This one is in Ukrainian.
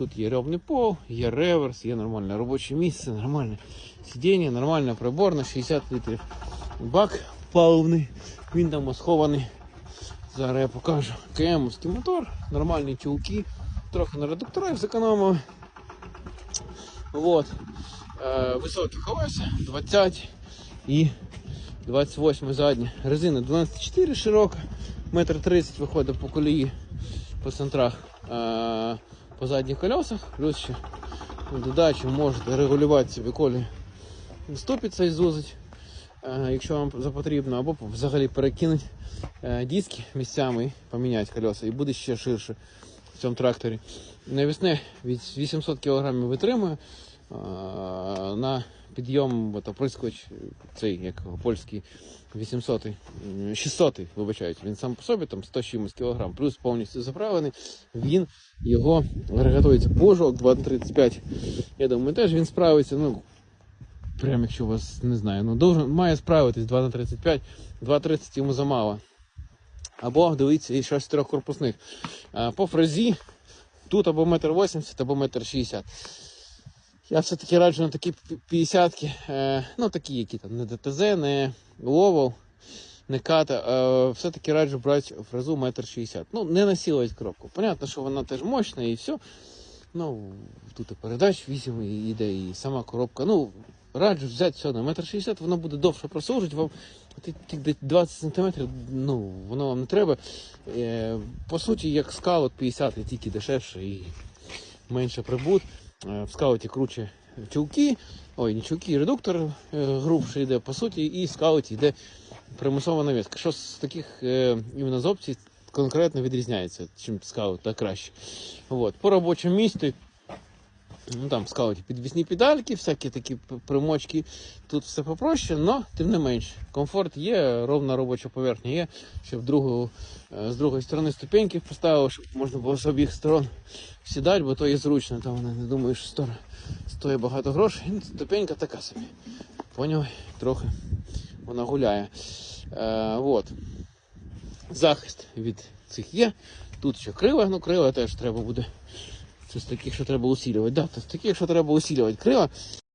Тут є ребний пол, є реверс, є нормальне робоче місце, нормальне сидіння, нормальна приборна, 60 літрів. Бак паливний, він там схований. Зараз я покажу. КМовський мотор, нормальні чулки, трохи на редукторах зекономили. Вот. Е, високі колеса, 20 і 28 задні. Резина 12,4 широка, метр 30 виходить по колії по центрах. Е, по задніх колесах, плюс ще додачу можете регулювати собі колі ступиться і зузить, е, якщо вам запотрібно, або взагалі перекинути е, диски місцями поміняти колеса, і буде ще ширше в цьому тракторі. Навісне від 800 кг витримує. На підйом от, оприскувач, цей як польський 800 600 вибачають, він сам по собі там 100 чимось кілограм, плюс повністю заправлений. Він його регатується пожок 235. Я думаю, теж він справиться. Ну, прям якщо у вас не знаю, ну должен, має справитись 2 на 35, 2,30 йому замало. Або дивіться, і щось з трьох корпусних. По фрезі тут або метр 80, або метр 60. Я все-таки раджу на такі 50 е, ну такі, які там не ДТЗ, не Ловол, не ката. Е, все-таки раджу брати фрезу метр 60. Ну, не насилувати коробку. Понятно, що вона теж мощна і все. Ну, тут і передач 8 і йде, і сама коробка. Ну, раджу взяти все на метр 60, воно буде довше прослужить вам. Ті- ті 20 сантиметрів, ну, воно вам не треба. Е, по суті, як скаут 50 і тільки дешевше і менше прибут. Е, В скауті круче чулки, ой, не чулки, редуктор е, грубший йде, по суті, і в скауті йде примусова навіска. Що з таких е, іменно з опцій конкретно відрізняється, чим скаут та краще. От. По робочому місці, ну там скауті підвісні педальки, всякі такі примочки. Тут все попроще, але тим не менш. Комфорт є, ровна робоча поверхня є, щоб другу, е, з другої сторони ступеньки поставили, щоб можна було з обох сторон сідати, бо то є зручно, там вона не думаю, що стора стоїть багато грошей. Ну, ступенька така собі. Поняв? Трохи вона гуляє. Е, от. Захист від цих є. Тут ще крила, ну крила теж треба буде. Це з таких, що треба усилювати. Да, це з таких, що треба усилювати крила.